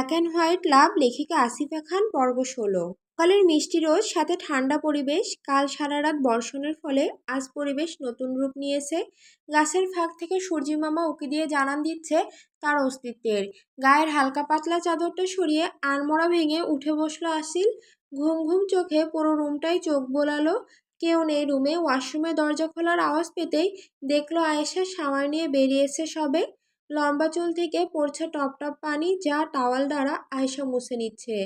Black and white লাভ লেখিকা আসিফা খান পর্ব ষোলো। সকালের মিষ্টি রোজ, সাথে ঠান্ডা পরিবেশ, কাল সারা রাত বর্ষণের ফলে আজ পরিবেশ নতুন রূপ নিয়েছে। গাছের ফাঁক থেকে সূর্যি মামা উকি দিয়ে জানান দিচ্ছে তার অস্তিত্বের। গায়ের হালকা পাতলা চাদরটা সরিয়ে আনমরা ভেঙে উঠে বসল আসিল। ঘুম ঘুম চোখে পুরো রুমটাই চোখ বোলালো। কেউ নেই রুমে, ওয়াশরুমে দরজা খোলার আওয়াজ পেতেই দেখল আয়েশা সামার নিয়ে বেরিয়েছে সবে। লম্বা চুল থেকে পড়ছে টপ টপ পানি যা টাওয়াল দ্বারা আয়সা মুছে নিচ্ছে।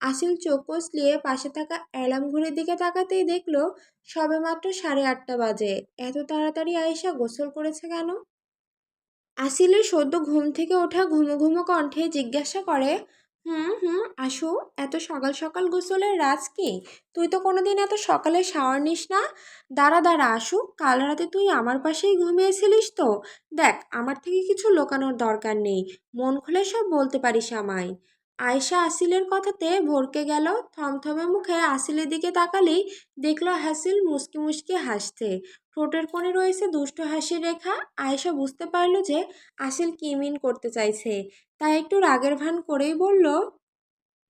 আসিল চোখ কষলিয়ে পাশে থাকা অ্যালার্ম ঘড়ির দিকে তাকাতেই দেখল সবে মাত্র সাড়ে আটটা বাজে। এত তাড়াতাড়ি আয়েশা গোসল করেছে কেন? আসিলের সদ্য ঘুম থেকে ওঠা ঘুমো ঘুমো কণ্ঠে জিজ্ঞাসা করে হুম হুম, আসো। এত সকাল সকাল গোসলের রাজ কি? তুই তো কোনোদিন এত সকালে শাওয়ার নিস না। দাঁড়া দাঁড়া, আসু। কাল রাতে তুই আমার পাশেই ঘুমিয়েছিলিস তো। দেখ, আমার থেকে কিছু লুকানোর দরকার নেই। মন খুলে সব বলতে পারিস আমায়। আয়শা আসিলের কথাতে ভরকে গেল। থমথমে মুখে আসিলের দিকে তাকালেই দেখল হাসিল মুসকি মুসকি হাসছে। ঠোঁটের কোণে রয়েছে দুষ্ট হাসির রেখা। আয়েশা বুঝতে পারল যে আসিল কি মিন করতে চাইছে। তাই একটু রাগের ভান করেই বলল,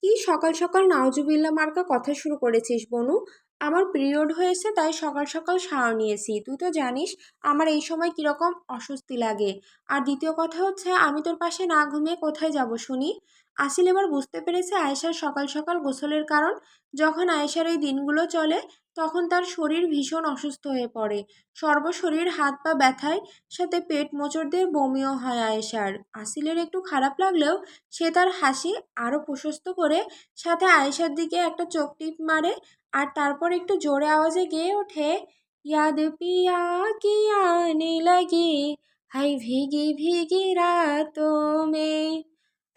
কি সকাল সকাল নাওজুবিল্লা মার্কা কথা শুরু করেছিস বনু? আমার পিরিয়ড হয়েছে তাই সকাল সকাল সার নিয়েছি। তুই তো জানিস আমার এই সময় কীরকম অস্বস্তি লাগে। আর দ্বিতীয় কথা হচ্ছে আমি তোর পাশে না ঘুমিয়ে কোথায় যাব শুনি? আসিল এবার বুঝতে পেরেছে আয়েশার সকাল সকাল গোসলের কারণ। যখন আয়েশার এই দিনগুলো চলে, তখন তার শরীর ভীষণ অসুস্থ হয়ে পড়ে। সর্বশরীর হাত পা ব্যথায়, সাথে পেট মোচড় দিয়ে বমিও হয় আয়েশার। আসিলের একটু খারাপ লাগলেও সে তার হাসি আরও প্রশস্ত করে, সাথে আয়েশার দিকে একটা চোখ টিপ মারে আর তারপর একটু জোরে আওয়াজে গেয়ে ওঠে, ইয়াদ পিয়া কি আনে হাই ভিগি ভিগি রাতো মে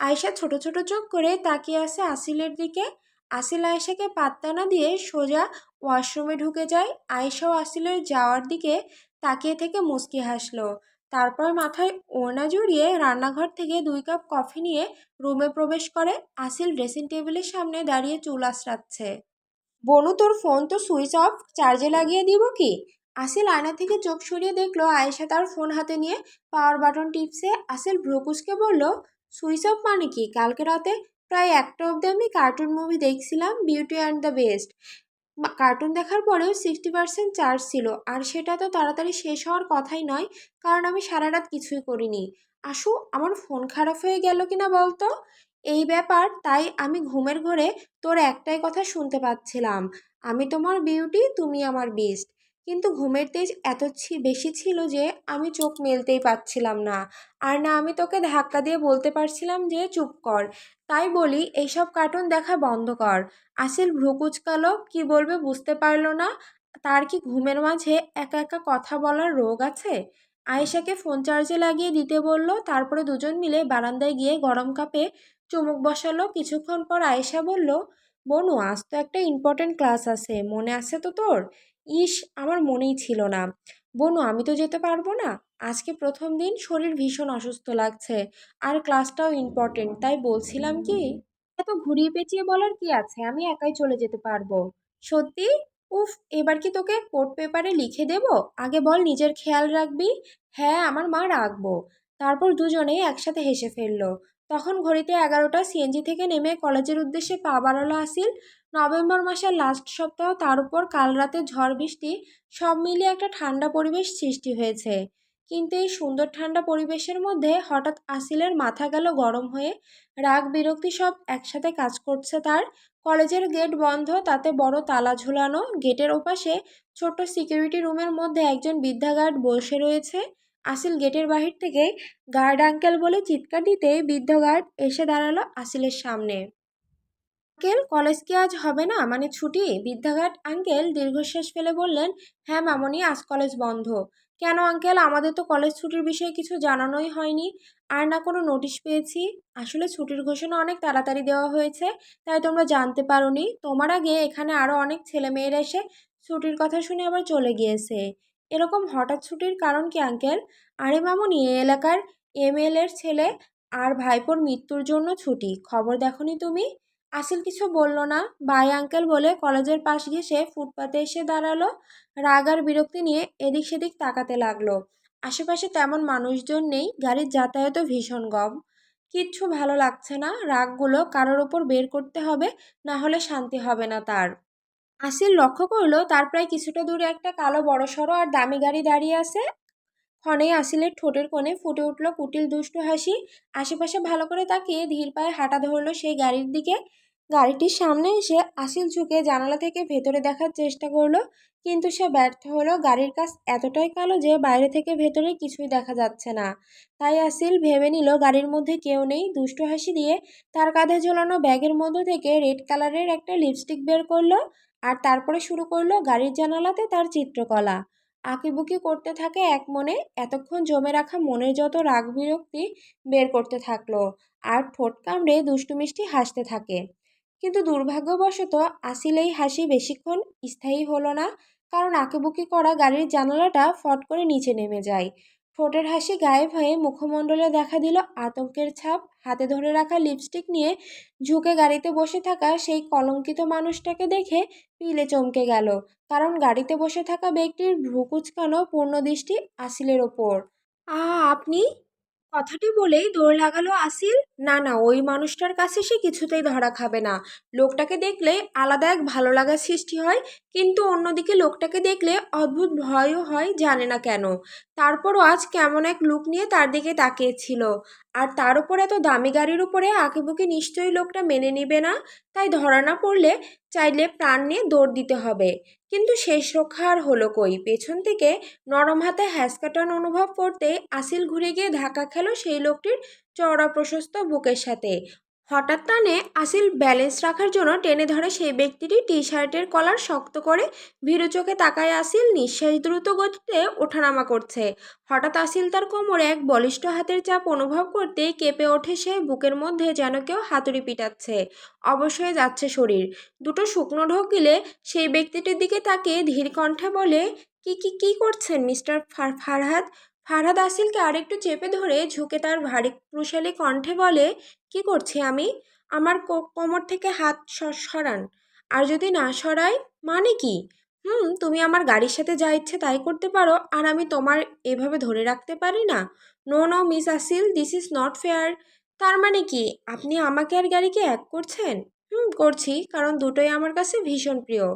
আয়েশা ছোট ছোট চোখ করে তাকিয়ে আছে আসিলের দিকে। আসিল আয়েশাকে পাত্তা না দিয়ে সোজা ওয়াশরুমে ঢুকে যায়। আয়েশা ও আসিলের যাওয়ার দিকে তাকিয়ে থেকে মুচকি হাসলো। তারপর মাথায় ওড়না জড়িয়ে রান্নাঘর থেকে দুই কাপ কফি নিয়ে রুমে প্রবেশ করে। আসিল ড্রেসিং টেবিলের সামনে দাঁড়িয়ে চুল আশ্রাচ্ছে বনু, তোর ফোন তো সুইচ অফ, চার্জে লাগিয়ে দিব কি? আসিল আয়না থেকে চোখ সরিয়ে দেখল আয়েশা তার ফোন হাতে নিয়ে পাওয়ার বাটন টিপসে আসিল ভ্রকুসকে বলল সুইচ অফ মানে কি? কালকে রাতে প্রায় একটা অবধি আমি কার্টুন মুভি দেখছিলাম beauty and the beast cartoon দেখার পরেও সিক্সটি পার্সেন্ট চার্জ ছিল। আর সেটা তো তাড়াতাড়ি শেষ হওয়ার কথাই নয়, কারণ আমি সারা রাত কিছুই করিনি। আসু, আমার ফোন খারাপ হয়ে গেল কিনা বলতো? এই ব্যাপার, তাই আমি ঘুমের ঘরে তোর একটাই কথা শুনতে পাচ্ছিলাম। আমি তোমার বিউটি তুমি আমার বেস্ট কিন্তু ঘুমের তেজ এত বেশি ছিল যে আমি চোখ মেলতেই পাচ্ছিলাম না। আর না, আমি তোকে ধাক্কা দিয়ে বলতে পারছিলাম যে, চুপ কর। তাই বলি এইসব কার্টুন দেখা বন্ধ কর। আসিল ভ্রুকুচকালো, কি বলবে বুঝতে পারল না। তার কি ঘুমের মাঝে একা একা কথা বলার রোগ আছে? আয়েশাকে ফোন চার্জে লাগিয়ে দিতে বলল, তারপরে দুজন মিলে বারান্দায় গিয়ে গরম কাপে চুমুক বসালো। কিছুক্ষণ পর আয়েশা বলল, বনু, আজ তো একটা ইম্পর্টেন্ট ক্লাস আছে। মনে আছে তো তোর? ইস, আমার মনেই ছিল না। বনু, আমি তো যেতে পারব না। আজকে প্রথম দিন শরীর ভীষণ অসুস্থ লাগছে। আর ক্লাসটাও ইম্পর্টেন্ট তাই বলছিলাম কি, এত ঘুরিয়ে পেঁচিয়ে বলার কি আছে? আমি একাই চলে যেতে পারব। সত্যি? উফ, এবার কি তোকে কোর্ট পেপারে লিখে দেব? আগে বল নিজের খেয়াল রাখবি। হ্যাঁ আমার মা রাখব। তারপর দুজনেই একসাথে হেসে ফেলল। তখন ঘড়িতে এগারোটা, সিএনজি থেকে নেমে কলেজের উদ্দেশ্যে পা বাড়ালো আসিল। নভেম্বর মাসের লাস্ট সপ্তাহ, তার উপর কাল রাতে ঝড় বৃষ্টি, সব মিলিয়ে একটা ঠান্ডা পরিবেশ সৃষ্টি হয়েছে। কিন্তু এই সুন্দর ঠান্ডা পরিবেশের মধ্যে হঠাৎ আসিলের মাথা গেল গরম হয়ে, রাগ বিরক্তি সব একসাথে কাজ করছে তার। কলেজের গেট বন্ধ, তাতে বড় তালা ঝুলানো গেটের ওপাশে ছোট্ট সিকিউরিটি রুমের মধ্যে একজন বৃদ্ধা গার্ড বসে রয়েছে। আসিল গেটের বাহির থেকে, গার্ড আঙ্কেল বলে চিৎকার দিতে বৃদ্ধ গার্ড এসে দাঁড়াল আসিলের সামনে। আঙ্কেল, কলেজ কি আজ হবে না? মানে ছুটি? বিদ্যাঘাট আঙ্কেল দীর্ঘশ্বাস ফেলে বললেন হ্যাঁ মামনি, আজ কলেজ বন্ধ। কেন আঙ্কেল? আমাদের তো কলেজ ছুটির বিষয়ে কিছু জানানোই হয়নি। আর না কোনো নোটিশ পেয়েছি? আসলে ছুটির ঘোষণা অনেক তাড়াতাড়ি দেওয়া হয়েছে, তাই তোমরা জানতে পারোনি। তোমার আগে এখানে আরও অনেক ছেলে ছেলেমেয়েরা এসে ছুটির কথা শুনে আবার চলে গিয়েছে। এরকম হঠাৎ ছুটির কারণ কি আঙ্কেল? আরে মামনি, এ এলাকার এমএলএর ছেলে আর ভাইপোর মৃত্যুর জন্য ছুটি। খবর দেখনি তুমি? আসিল কিছু বলল না। বাই আঙ্কেল বলে কলেজের পাশ ঘেসে ফুটপাতে এসে দাঁড়াল। রাগ আর বিরক্তি নিয়ে এদিক সেদিক তাকাতে লাগল। আশেপাশে তেমন মানুষজন নেই, গাড়ির যাতায়াতও ভীষণ গম। কিচ্ছু ভালো লাগছে না। রাগগুলো কারোর ওপর বের করতে হবে, না হলে শান্তি হবে না তার। আসিল লক্ষ্য করল, তার প্রায় কিছুটা দূরে একটা কালো বড়সড় আর দামি গাড়ি দাঁড়িয়ে আছে। ক্ষণেই আসিলের ঠোঁটের কোণে ফুটে উঠল কুটিল দুষ্টু হাসি। আশেপাশে ভালো করে তাকিয়ে ধীর পায়ে হাঁটা ধরলো সেই গাড়ির দিকে। গাড়িটির সামনে এসে আসিল ঝুঁকে জানালা থেকে ভেতরে দেখার চেষ্টা করল, কিন্তু সে ব্যর্থ হলো। গাড়ির কাজ এতটাই কালো যে বাইরে থেকে ভেতরে কিছুই দেখা যাচ্ছে না। তাই আসিল ভেবে নিল, গাড়ির মধ্যে কেউ নেই। দুষ্টু হাসি দিয়ে তার কাঁধে ঝোলানো ব্যাগের মধ্যে থেকে রেড কালারের একটা লিপস্টিক বের করল আর তারপরে শুরু করল গাড়ির জানালাতে তার চিত্রকলা। আঁকিবুকি করতে থাকে এক মনে, এতক্ষণ জমে রাখা মনের যত রাগ বিরক্তি বের করতে থাকল, আর ঠোঁট কামড়ে দুষ্টু মিষ্টি হাসতে থাকে। কিন্তু দুর্ভাগ্যবশত আসিলেই হাসি বেশিক্ষণ স্থায়ী হলো না, কারণ আঁকিবুকি করা গাড়ির জানালাটা ফট করে নিচে নেমে যায়। ঠোঁটের হাসি গায়েব হয়ে মুখমণ্ডলে দেখা দিল আতঙ্কের ছাপ। হাতে ধরে রাখা লিপস্টিক নিয়ে ঝুঁকে গাড়িতে বসে থাকা সেই কলঙ্কিত মানুষটাকে দেখে পিলে চমকে গেল। কারণ গাড়িতে বসে থাকা ব্যক্তির ভ্রু কুচকানো পূর্ণ দৃষ্টি আসিলের ওপর। আ, আপনি? কথাটি বলেই দৌড় লাগালো আসিল। না না, ওই মানুষটার কাছে সে কিছুতেই ধরা খাবে না। লোকটাকে দেখলে আলাদা এক ভালো লাগার সৃষ্টি হয়, কিন্তু অন্যদিকে লোকটাকে দেখলে অদ্ভুত ভয়ও হয় জানে না কেন। তারপরও আজ কেমন এক লুক নিয়ে তার দিকে তাকিয়েছিল। আর তার উপর এত দামি গাড়ির উপরে আঁকিবুকি নিশ্চয়ই লোকটা মেনে নেবে না। তাই ধরা না পড়লে চাইলে প্রাণ নিয়ে দৌড় দিতে হবে। কিন্তু শেষ রক্ষা আর হলো কই? পেছন থেকে নরম হাতে হ্যাসকাটান অনুভব করতে আসিল ঘুরে গিয়ে ধাক্কা খেলো সেই লোকটির চওড়া প্রশস্ত বুকের সাথে। হঠাৎ টানে আসিল ব্যালেন্স রাখার জন্য টেনে ধরে সেই ব্যক্তিটি টি শার্টের কলার শক্ত করে ভীরু চোখে তাকায় আসিল, নিঃশ্বাস দ্রুত গতিতে ওঠানামা করছে। হঠাৎ আসিল তার কোমরে এক বলিষ্ঠ হাতের চাপ অনুভব করতে কেঁপে ওঠে সে, বুকের মধ্যে যেন কেউ হাতুড়ি পিটাচ্ছে। অবশ্যই যাচ্ছে শরীর। দুটো শুকনো ঢোক গিলে সেই ব্যক্তিটির দিকে তাকে ধীর কণ্ঠে বলে, কি কি কি করছেন মিস্টার ফার ফারহাদ ফারহাদ আসিলকে আরেকটু চেপে ধরে ঝুঁকে তার ভারী ক্রুশালী কণ্ঠে বলে, কি করছি আমি? আমার কোমর থেকে হাত সরান। আর যদি না সরাই মানে কি? হুম, তুমি আমার গাড়ির সাথে যা ইচ্ছে তাই করতে পারো, আর আমি তোমার এভাবে ধরে রাখতে পারি না। No no, miss Asil, this is not fair. তার মানে কি? আপনি আমাকে আর গাড়িকে এক করছেন? হুম, করছি। কারণ দুটোই আমার কাছে ভীষণ প্রিয়।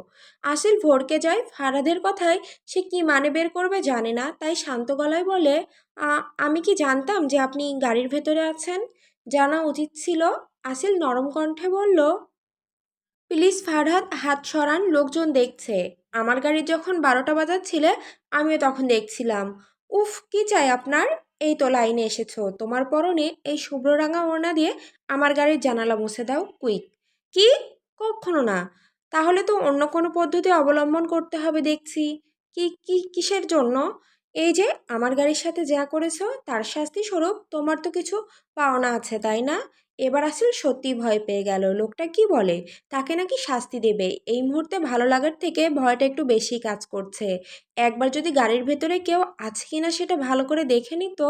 আসিল ভরকে যায়, ফারাদের কথায় সে কি মানে বের করবে জানে না। তাই শান্ত গলায় বলে আমি কি জানতাম যে আপনি গাড়ির ভেতরে আছেন? জানা উচিত ছিল। আসিল নরম কণ্ঠে বলল, প্লিজ ফারহাদ হাত সরান, লোকজন দেখছে। আমার গাড়ি যখন বারোটা বাজাচ্ছিলে, আমিও তখন দেখছিলাম। উফ, কি চাই আপনার? এই তো লাইনে এসেছ। তোমার পরনে এই শুভ্ররাঙা ওড়না দিয়ে আমার গাড়ির জানালা মুছে দাও, কুইক। কি? কখনো না। তাহলে তো অন্য কোনো পদ্ধতি অবলম্বন করতে হবে দেখছি। কি কি, কিসের জন্য? এই যে, আমার গাড়ির সাথে যা করেছ, তার শাস্তি স্বরূপ তোমার তো কিছু পাওনা আছে, তাই না? এবার আসলে সত্যি ভয় পেয়ে গেল। লোকটা কি বলে? তাকে নাকি শাস্তি দেবে। এই মুহূর্তে ভালো লাগার থেকে ভয়টা একটু বেশি কাজ করছে। একবার যদি গাড়ির ভেতরে কেউ আছে কিনা সেটা ভালো করে দেখে নিত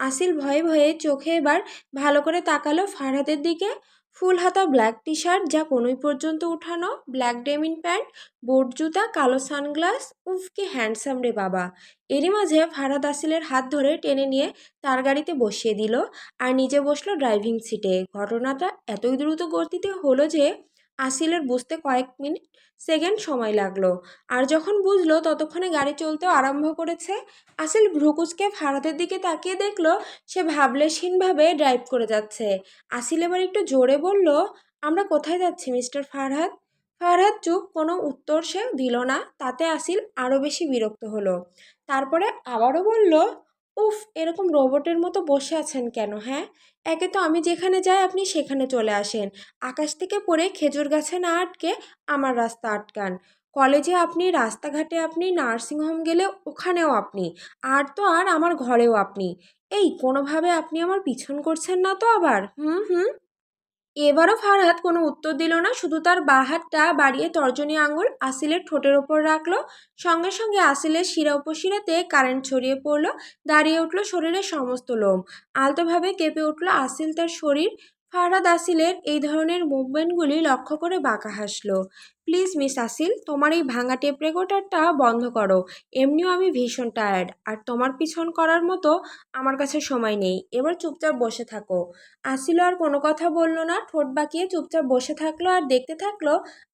আসিল ভয়ে ভয়ে চোখে এবার ভালো করে তাকালো ফারহাদের দিকে। ফুল হাতা ব্ল্যাক টি শার্ট যা কোনোই পর্যন্ত উঠানো ব্ল্যাক ডেমিন প্যান্ট বোট জুতা, কালো সানগ্লাস উফ কি হ্যান্ডসাম রে বাবা। এরই মাঝে ফারহাদ আসিলের হাত ধরে টেনে নিয়ে তার গাড়িতে বসিয়ে দিল আর নিজে বসল ড্রাইভিং সিটে ঘটনাটা এতই দ্রুত গতিতে হলো যে আসিলের বুঝতে কয়েক মিনিট সেকেন্ড সময় লাগল। আর যখন বুঝলো ততক্ষণে গাড়ি চলতেও আরম্ভ করেছে, আসিল ভ্রুকুচকে ফারাদের দিকে তাকিয়ে দেখল সে ভাবলেশহীনভাবে ড্রাইভ করে যাচ্ছে। আসিল এবার একটু জোরে বলল, আমরা কোথায় যাচ্ছি, মিস্টার ফারহাদ? ফারহাদ চুপ, কোনো উত্তর সে দিল না। তাতে আসিল আরও বেশি বিরক্ত হলো। তারপরে আবারও বলল, উফ, এরকম রোবটের মতো বসে আছেন কেন হ্যাঁ? একে তো আমি যেখানে যাই, আপনি সেখানে চলে আসেন। আকাশ থেকে পড়ে খেজুর গাছে না আটকে আমার রাস্তা আটকান। কলেজে আপনি, রাস্তাঘাটে আপনি নার্সিংহোম গেলে ওখানেও আপনি। আর তো আর আমার ঘরেও আপনি। এই কোনোভাবে আপনি আমার পিছন করছেন না তো আবার? হুম হুম। এবারও ফারহাদ কোনো উত্তর দিল না, শুধু তার বাহাতটা বাড়িয়ে তর্জনী আঙুল আসিলের ঠোঁটের ওপর রাখল। সঙ্গে সঙ্গে আসিলের শিরা উপশিরাতে কারেন্ট ছড়িয়ে পড়ল, দাঁড়িয়ে উঠল শরীরের সমস্ত লোম। আলতোভাবে কেঁপে উঠল আসিল তার শরীর। ফারহাদ আসিলের এই ধরনের মুভমেন্টগুলি লক্ষ্য করে বাঁকা হাসল। প্লিজ, মিস আসিল, তোমার এই ভাঙা টেপ রেকর্ডারটা বন্ধ করো। এমনিও আমি ভীষণ টায়ার্ড, আর তোমার পিছন করার মতো আমার কাছে সময় নেই। এবার চুপচাপ বসে থাকো। আসিল আর কোনো কথা বলল না, ঠোঁট বাঁকিয়ে চুপচাপ বসে থাকল আর দেখতে থাকল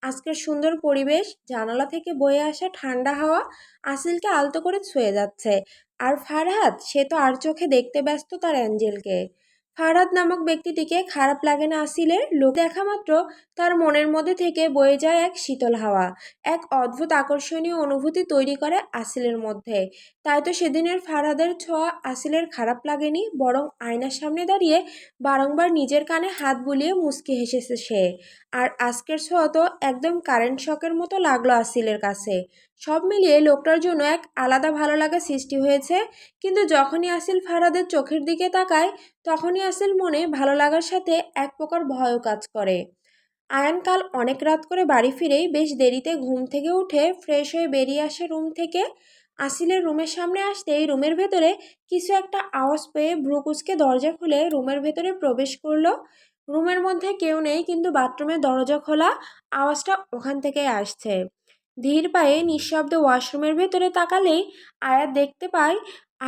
আজকের সুন্দর পরিবেশ, জানালা থেকে বয়ে আসা ঠান্ডা হাওয়া আসিলকে আলতো করে ছুঁয়ে যাচ্ছে। আর ফারহাদ সে তো আর চোখে দেখতে ব্যস্ত তার অ্যাঞ্জেলকে। ফারহাদ নামক ব্যক্তিটিকে খারাপ লাগে না আসিলের লোক দেখা মাত্র তার মনের মধ্যে থেকে বয়ে যায় এক শীতল হাওয়া, এক অদ্ভুত আকর্ষণীয় অনুভূতি তৈরি করে আসিলের মধ্যে। তাই তো সেদিনের ফারহাদের ছোঁয়া আসিলের খারাপ লাগেনি, বরং আয়নার সামনে দাঁড়িয়ে বারংবার নিজের কানে হাত বুলিয়ে মুচকি হেসেছে সে। আর আজকের ছোঁয়া তো একদম কারেন্ট শকের মতো লাগল আসিলের কাছে। সব মিলিয়ে লোকটার জন্য এক আলাদা ভালো লাগা সৃষ্টি হয়েছে। কিন্তু যখনই আসিল ফারহাদের চোখের দিকে তাকায়, তখনই আসিল মনে ভালো লাগার সাথে এক প্রকার ভয়ও কাজ করে। আয়ান কাল অনেক রাত করে বাড়ি ফিরেই বেশ দেরিতে ঘুম থেকে উঠে ফ্রেশ হয়ে বেরিয়ে আসে রুম থেকে। আসিলের রুমের সামনে আসতেই রুমের ভেতরে কিছু একটা আওয়াজ পেয়ে ভ্রুকুচকে দরজা খুলে রুমের ভেতরে প্রবেশ করল। রুমের মধ্যে কেউ নেই, কিন্তু বাথরুমের দরজা খোলা আওয়াজটা ওখান থেকেই আসছে। ধীর পায়ে নিঃশব্দে ওয়াশরুমের ভেতরে তাকালেই আয়াত দেখতে পায়,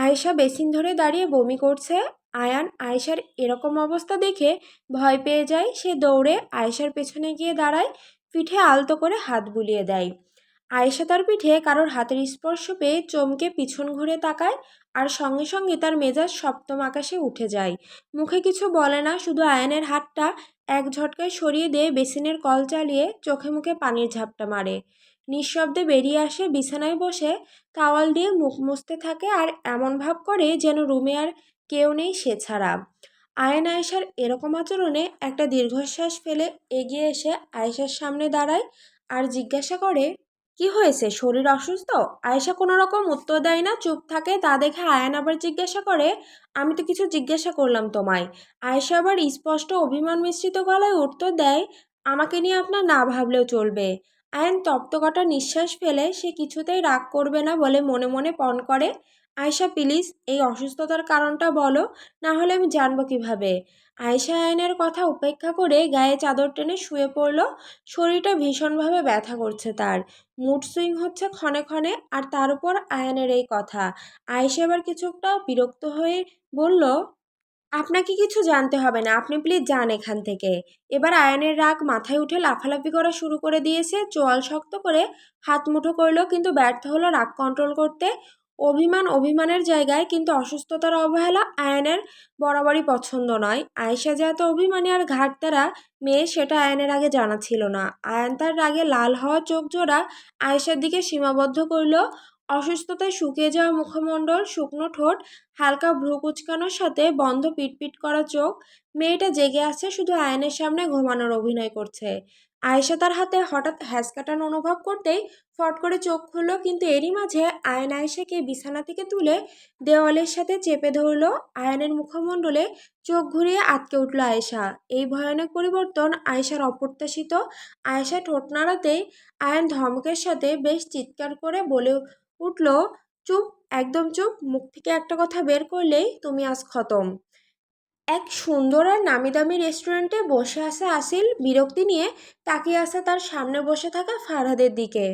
আয়েশা বেসিন ধরে দাঁড়িয়ে বমি করছে। আয়ান আয়েশার এরকম অবস্থা দেখে ভয় পেয়ে যায়। সে দৌড়ে আয়েশার পেছনে গিয়ে দাঁড়ায়, পিঠে আলতো করে হাত বুলিয়ে দেয়। আয়েশা তার পিঠে কারোর হাতের স্পর্শ পেয়ে চমকে পিছন ঘুরে তাকায় আর সঙ্গে সঙ্গে তার মেজাজ সপ্তম আকাশে উঠে যায়। মুখে কিছু বলে না, শুধু আয়ানের হাতটা এক ঝটকায় সরিয়ে দিয়ে বেসিনের কল চালিয়ে চোখে মুখে পানির ঝাপটা মারে। নিঃশব্দে বেরিয়ে আসে বিছানায় বসে তাওয়াল দিয়ে মুখ মুছতে থাকে আর এমন ভাব করে যেন রুমে আর কেউ নেই সে ছাড়া। আয়ন আয়েশার এরকম আচরণে একটা দীর্ঘশ্বাস ফেলে এগিয়ে এসে আয়েশার সামনে দাঁড়ায় আর জিজ্ঞাসা করে, কি হয়েছে? শরীর অসুস্থ? আয়েশা কোনো রকম উত্তর দেয় না, চুপ থাকে। তা দেখে আয়ান আবার জিজ্ঞাসা করে, আমি তো কিছু জিজ্ঞাসা করলাম তোমায়। আয়েশা আবার স্পষ্ট অভিমান মিশ্রিত গলায় উত্তর দেয়, আমাকে নিয়ে আপনার না ভাবলেও চলবে। আয়ন তপ্তকটা নিঃশ্বাস ফেলে সে কিছুতেই রাগ করবে না বলে মনে মনে পণ করে। আয়শা, প্লিজ, এই অসুস্থতার কারণটা বলো, না হলে আমি জানব কীভাবে? আয়শা আয়নের কথা উপেক্ষা করে গায়ে চাদর টেনে শুয়ে পড়ল। শরীরটা ভীষণভাবে ব্যথা করছে তার। মুড সুইং হচ্ছে ক্ষণে ক্ষণে আর তার উপর আয়নের এই কথা। আয়েশা এবার কিছুটা বিরক্ত হয়ে বলল আপনাকে কিছু জানতে হবে না, আপনি প্লিজ যান এখান থেকে। এবার আয়নের রাগ মাথায় উঠে লাফালাফি করা শুরু করে দিয়েছে, চোয়াল শক্ত করে হাত মুঠো করল কিন্তু ব্যর্থ হলো রাগ কন্ট্রোল করতে। অভিমান অভিমানের জায়গায় কিন্তু অসুস্থতার অবহেলা আয়নের বরাবরই পছন্দ নয়। আয়েশা যে এত অভিমানী আর ঘাটতারা মেয়ে সেটা আয়নের আগে জানা ছিল না। আয়ন তার রাগে লাল হওয়া চোখ জোড়া আয়েশার দিকে সীমাবদ্ধ করল অসুস্থতায় শুকিয়ে যাওয়া মুখমণ্ডল, শুকনো ঠোঁট, হালকা ভ্রু কুচকানোর সাথে বন্ধ পিটপিট করা চোখ, মেয়েটা জেগে আছে শুধু আয়নের সামনে ঘুমানোর অভিনয় করছে। আয়েশা তার হাতে হঠাৎ হ্যাসকাটান অনুভব করতেই ফট করে চোখ খুলল, কিন্তু এরই মাঝে আয়ন আয়েশাকে বিছানা থেকে তুলে দেওয়ালের সাথে চেপে ধরল। আয়নের মুখমণ্ডলে চোখ ঘুরিয়ে আটকে উঠল আয়েশা। এই ভয়ানক পরিবর্তন আয়েশার অপ্রত্যাশিত। আয়েশা ঠোঁট নাড়াতেই আয়ন ধমকের সাথে বেশ চিৎকার করে বলে উঠল, চুপ, একদম চুপ। মুখ থেকে একটা কথা বের করলেই তুমি আজ খতম। এক সুন্দর আর নামি দামি রেস্টুরেন্টে বসে আসা আসিল বিরক্তি নিয়ে, তাকিয়ে আছে তার সামনে বসে থাকা ফারহাদের দিকে।